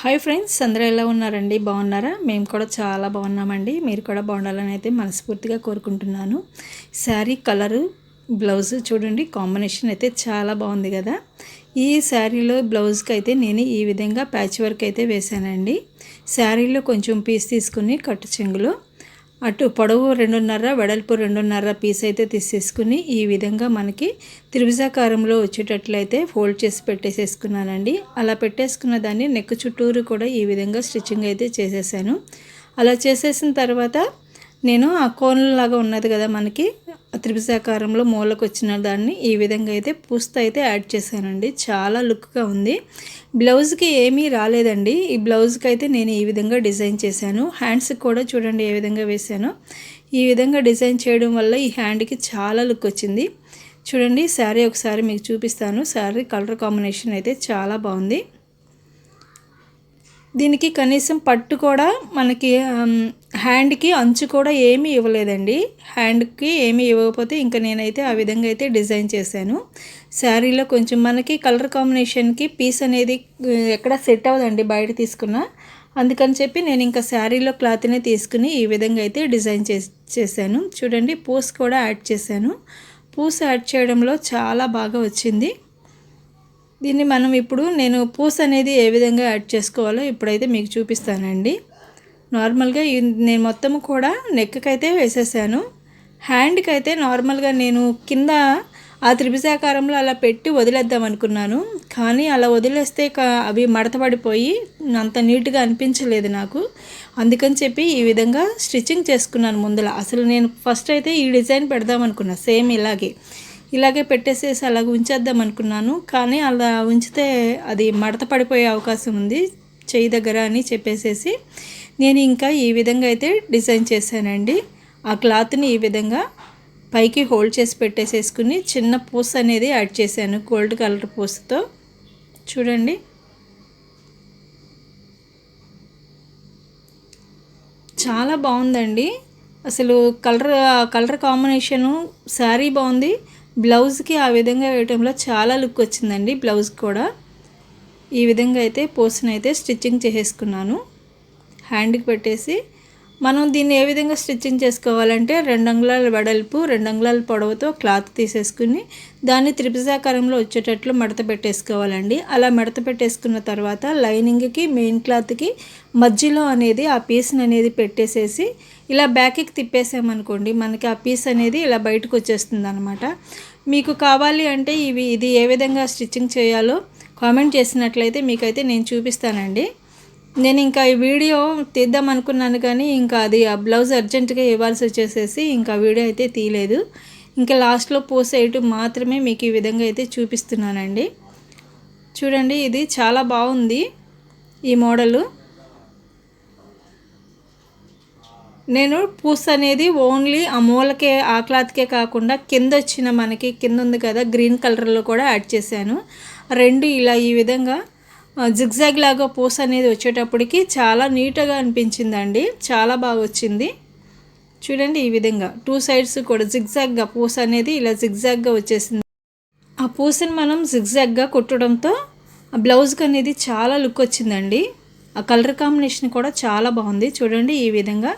Hi friends అందరూ ఎలా ఉన్నారండి? బాగున్నారా? మేము కూడా చాలా బాగున్నామండి. మీరు కూడా బాగుండాలని అయితే మనస్ఫూర్తిగా కోరుకుంటున్నాను. శారీ కలరు బ్లౌజ్ చూడండి కాంబినేషన్ అయితే చాలా బాగుంది కదా. ఈ శారీలో బ్లౌజ్కి అయితే నేను ఈ విధంగా ప్యాచ్ వర్క్ అయితే వేశానండి. శారీలో కొంచెం పీస్ తీసుకుని కట్టు చెంగులో అటు పొడవు రెండున్నర వెడల్పు రెండున్నర పీస్ అయితే తీసేసుకుని ఈ విధంగా మనకి త్రిభుజాకారంలో వచ్చేటట్లయితే ఫోల్డ్ చేసి పెట్టేసేసుకున్నానండి. అలా పెట్టేసుకున్న దాన్ని నెక్ చుట్టూరు కూడా ఈ విధంగా స్టిచ్చింగ్ అయితే చేసేసాను. అలా చేసేసిన తర్వాత నేను ఆ లాగా ఉన్నది కదా మనకి త్రిభుజాకారంలో మూలకు వచ్చిన దాన్ని ఈ విధంగా అయితే పూస్త అయితే యాడ్ చేశానండి. చాలా లుక్గా ఉంది. బ్లౌజ్కి ఏమీ రాలేదండి. ఈ బ్లౌజ్కి అయితే నేను ఈ విధంగా డిజైన్ చేశాను. హ్యాండ్స్కి కూడా చూడండి ఏ విధంగా వేశాను. ఈ విధంగా డిజైన్ చేయడం వల్ల ఈ హ్యాండ్కి చాలా లుక్ వచ్చింది. చూడండి శారీ ఒకసారి మీకు చూపిస్తాను. శారీ కలర్ కాంబినేషన్ అయితే చాలా బాగుంది. దీనికి కనీసం పట్టు కూడా మనకి హ్యాండ్కి అంచు కూడా ఏమీ ఇవ్వలేదండి. హ్యాండ్కి ఏమీ ఇవ్వకపోతే ఇంకా నేనైతే ఆ విధంగా అయితే డిజైన్ చేశాను. శారీలో కొంచెం మనకి కలర్ కాంబినేషన్కి పీస్ అనేది ఎక్కడ సెట్ అవ్వదండి బయట తీసుకున్న. అందుకని చెప్పి నేను ఇంకా శారీలో క్లాత్నే తీసుకుని ఈ విధంగా అయితే డిజైన్ చేశాను. చూడండి పూస్ కూడా యాడ్ చేశాను. పూస్ యాడ్ చేయడంలో చాలా బాగా వచ్చింది. దీన్ని మనం ఇప్పుడు నేను పూస అనేది ఏ విధంగా యాడ్ చేసుకోవాలో ఇప్పుడైతే మీకు చూపిస్తానండి. నార్మల్గా నేను మొత్తం కూడా నెక్కకైతే అయితే వేసేసాను. హ్యాండ్కి అయితే నార్మల్గా నేను కింద ఆ త్రిభుజాకారంలో అలా పెట్టి వదిలేద్దాం అనుకున్నాను. కానీ అలా వదిలేస్తే అవి మడతపడిపోయి అంత నీట్గా అనిపించలేదు నాకు. అందుకని చెప్పి ఈ విధంగా స్టిచ్చింగ్ చేసుకున్నాను ముందర అసలు నేను ఫస్ట్ అయితే ఈ డిజైన్ పెడదాం అనుకున్నా సేమ్ ఇలాగే. ఇలాగే పెట్టేసేసి అలాగ ఉంచేద్దాం అనుకున్నాను. కానీ అలా ఉంచితే అది మడత పడిపోయే అవకాశం ఉంది. చేయి దగ్గర అని చెప్పేసేసి నేను ఇంకా ఈ విధంగా అయితే డిజైన్ చేశానండి. ఆ క్లాత్ని ఈ విధంగా పైకి హోల్డ్ చేసి పెట్టేసేసుకుని చిన్న పూస అనేది యాడ్ చేశాను. గోల్డ్ కలర్ పూసతో. చూడండి. చాలా బాగుందండి. అసలు కలర్ కలర్ కాంబినేషను శారీ బాగుంది. బ్లౌజ్కి ఆ విధంగా వేయటంలో చాలా లుక్ వచ్చిందండి బ్లౌజ్ కూడా. ఈ విధంగా అయితే పోస్ట్ని స్టిచ్చింగ్ చేసేసుకున్నాను. హ్యాండ్కి పెట్టేసి మనం దీన్ని ఏ విధంగా స్టిచ్చింగ్ చేసుకోవాలంటే రెండు అంగుళాల వెడల్పు రెండు అంగుళాల పొడవుతో క్లాత్ తీసేసుకుని దాన్ని త్రిభుజాకారంలో వచ్చేటట్లు మడత పెట్టేసుకోవాలండి. అలా మడత పెట్టేసుకున్న తర్వాత లైనింగ్కి మెయిన్ క్లాత్కి మధ్యలో అనేది ఆ పీస్ని అనేది పెట్టేసేసి ఇలా బ్యాక్కి తిప్పేసామనుకోండి మనకి ఆ పీస్ అనేది ఇలా బయటకు వచ్చేస్తుంది అనమాట మీకు కావాలి అంటే ఇవి ఇది ఏ విధంగా స్టిచ్చింగ్ చేయాలో కామెంట్ చేసినట్లయితే మీకైతే నేను చూపిస్తానండి. నేను ఇంకా ఈ వీడియో తీద్దాం అనుకున్నాను కానీ ఇంకా అది ఆ బ్లౌజ్ అర్జెంటుగా ఇవ్వాల్సి వచ్చేసేసి ఇంకా వీడియో అయితే తీయలేదు. ఇంకా లాస్ట్లో పోసేయటం మాత్రమే మీకు ఈ విధంగా అయితే చూపిస్తున్నానండి. చూడండి ఇది చాలా బాగుంది ఈ మోడలు. నేను పూస్ అనేది ఓన్లీ ఆ మూలకే ఆ క్లాత్కే కాకుండా కింద వచ్చిన మనకి కింద ఉంది కదా గ్రీన్ కలర్లో కూడా యాడ్ చేశాను. రెండు ఇలా ఈ విధంగా జిగ్జాగ్ లాగా పూస అనేది వచ్చేటప్పటికి చాలా నీట్గా అనిపించిందండి. చాలా బాగా వచ్చింది. చూడండి ఈ విధంగా టూ సైడ్స్ కూడా జిగ్జాగ్గా పూస అనేది ఇలా జిగ్జాగ్గా వచ్చేసింది. ఆ పూసని మనం జిగ్జాగ్గా కుట్టడంతో ఆ బ్లౌజ్కి అనేది చాలా లుక్ వచ్చిందండి. ఆ కలర్ కాంబినేషన్ కూడా చాలా బాగుంది. చూడండి ఈ విధంగా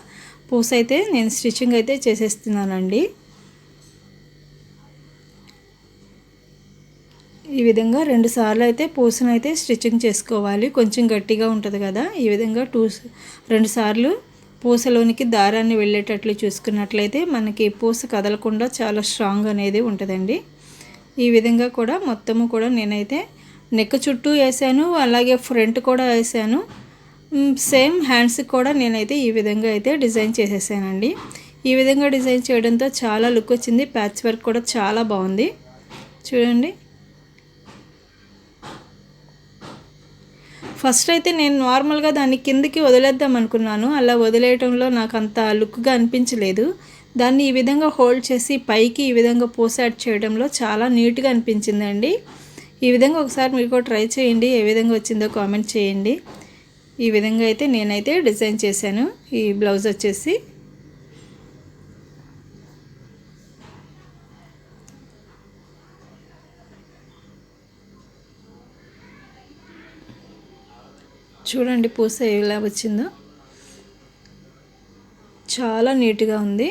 పూస అయితే నేను స్టిచ్చింగ్ అయితే చేసేస్తున్నానండి. ఈ విధంగా రెండు సార్లు అయితే పూసను అయితే స్టిచ్చింగ్ చేసుకోవాలి. కొంచెం గట్టిగా ఉంటుంది కదా ఈ విధంగా టూ రెండు సార్లు పూసలోనికి దారాన్ని వెళ్ళేటట్లు చూసుకున్నట్లయితే మనకి పూస కదలకుండా చాలా స్ట్రాంగ్ అనేది ఉంటుందండి. ఈ విధంగా కూడా మొత్తము కూడా నేనైతే నెక్ చుట్టూ వేసాను అలాగే ఫ్రంట్ కూడా వేసాను. సేమ్ హ్యాండ్స్కి కూడా నేనైతే ఈ విధంగా అయితే డిజైన్ చేసేసానండి. ఈ విధంగా డిజైన్ చేయడంతో చాలా లుక్ వచ్చింది. ప్యాచ్ వర్క్ కూడా చాలా బాగుంది. చూడండి. ఫస్ట్ అయితే నేను నార్మల్గా దాన్ని కిందికి వదిలేద్దాం అనుకున్నాను. అలా వదిలేయటంలో నాకు అంత లుక్గా అనిపించలేదు. దాన్ని ఈ విధంగా హోల్డ్ చేసి పైకి ఈ విధంగా పోసాట్ చేయడంలో చాలా నీట్గా అనిపించిందండి. ఈ విధంగా ఒకసారి మీరు కూడా ట్రై చేయండి. ఏ విధంగా వచ్చిందో కామెంట్ చేయండి. ఈ విధంగా అయితే నేనైతే డిజైన్ చేశాను. ఈ బ్లౌజ్ వచ్చేసి చూడండి పూస ఎలా వచ్చిందో. చాలా నీట్గా ఉంది.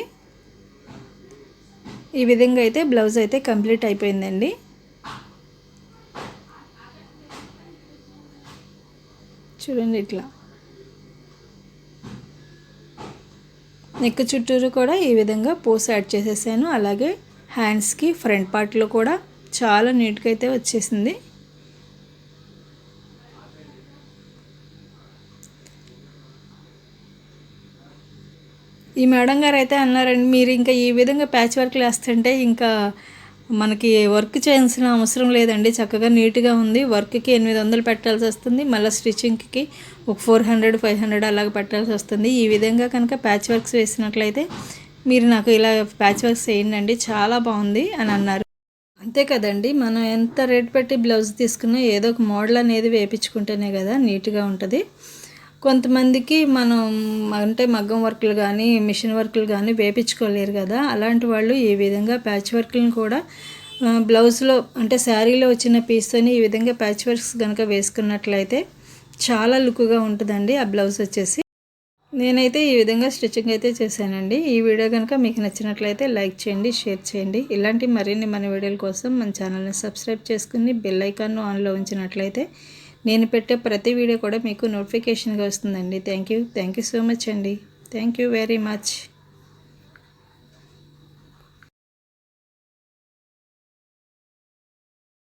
ఈ విధంగా అయితే బ్లౌజ్ అయితే కంప్లీట్ అయిపోయిందండి. చూడండి ఇట్లా. నెక్ చుట్టూరు కూడా ఈ విధంగా పోస్ యాడ్ చేసేసాను. అలాగే హ్యాండ్స్కి ఫ్రంట్ పార్ట్లో కూడా చాలా నీట్గా అయితే వచ్చేసింది. ఈ మేడం గారు అయితే అన్నారండి మీరు ఇంకా ఈ విధంగా ప్యాచ్ వర్క్లు వేస్తుంటే ఇంకా మనకి వర్క్ చేయాల్సిన అవసరం లేదండి. చక్కగా నీట్గా ఉంది. వర్క్కి ఎనిమిది వందలు పెట్టాల్సి వస్తుంది. మళ్ళీ స్టిచ్చింగ్కి ఒక ఫోర్ హండ్రెడ్ ఫైవ్ హండ్రెడ్ అలాగ పెట్టాల్సి వస్తుంది. ఈ విధంగా కనుక ప్యాచ్ వర్క్స్ వేసినట్లయితే మీరు నాకు ఇలా ప్యాచ్ వర్క్స్ వేయండి చాలా బాగుంది అని అన్నారు. అంతే కదండి. మనం ఎంత రేట్ పెట్టి బ్లౌజ్ తీసుకున్నా ఏదో ఒక మోడల్ అనేది వేపించుకుంటేనే కదా నీట్గా ఉంటుంది. కొంతమందికి మనం అంటే మగ్గం వర్క్లు కానీ మిషన్ వర్క్లు కానీ వేపించుకోలేరు కదా. అలాంటి వాళ్ళు ఈ విధంగా ప్యాచ్ వర్క్లను కూడా బ్లౌజ్లో అంటే శారీలో వచ్చిన పీస్తోని ఈ విధంగా ప్యాచ్ వర్క్స్ కనుక వేసుకున్నట్లయితే చాలా లుక్గా ఉంటుందండి ఆ బ్లౌజ్ వచ్చేసి. నేనైతే ఈ విధంగా స్టిచ్చింగ్ అయితే చేశానండి. ఈ వీడియో కనుక మీకు నచ్చినట్లయితే లైక్ చేయండి షేర్ చేయండి. ఇలాంటి మరిన్ని మన వీడియోల కోసం మన ఛానల్ని సబ్స్క్రైబ్ చేసుకుని బెల్ ఐకాన్ను ఆన్లో ఉంచినట్లయితే నేను పెట్టే ప్రతి వీడియో కూడా మీకు నోటిఫికేషన్గా వస్తుందండి. Thank you thank you so much అండి. Thank you very much.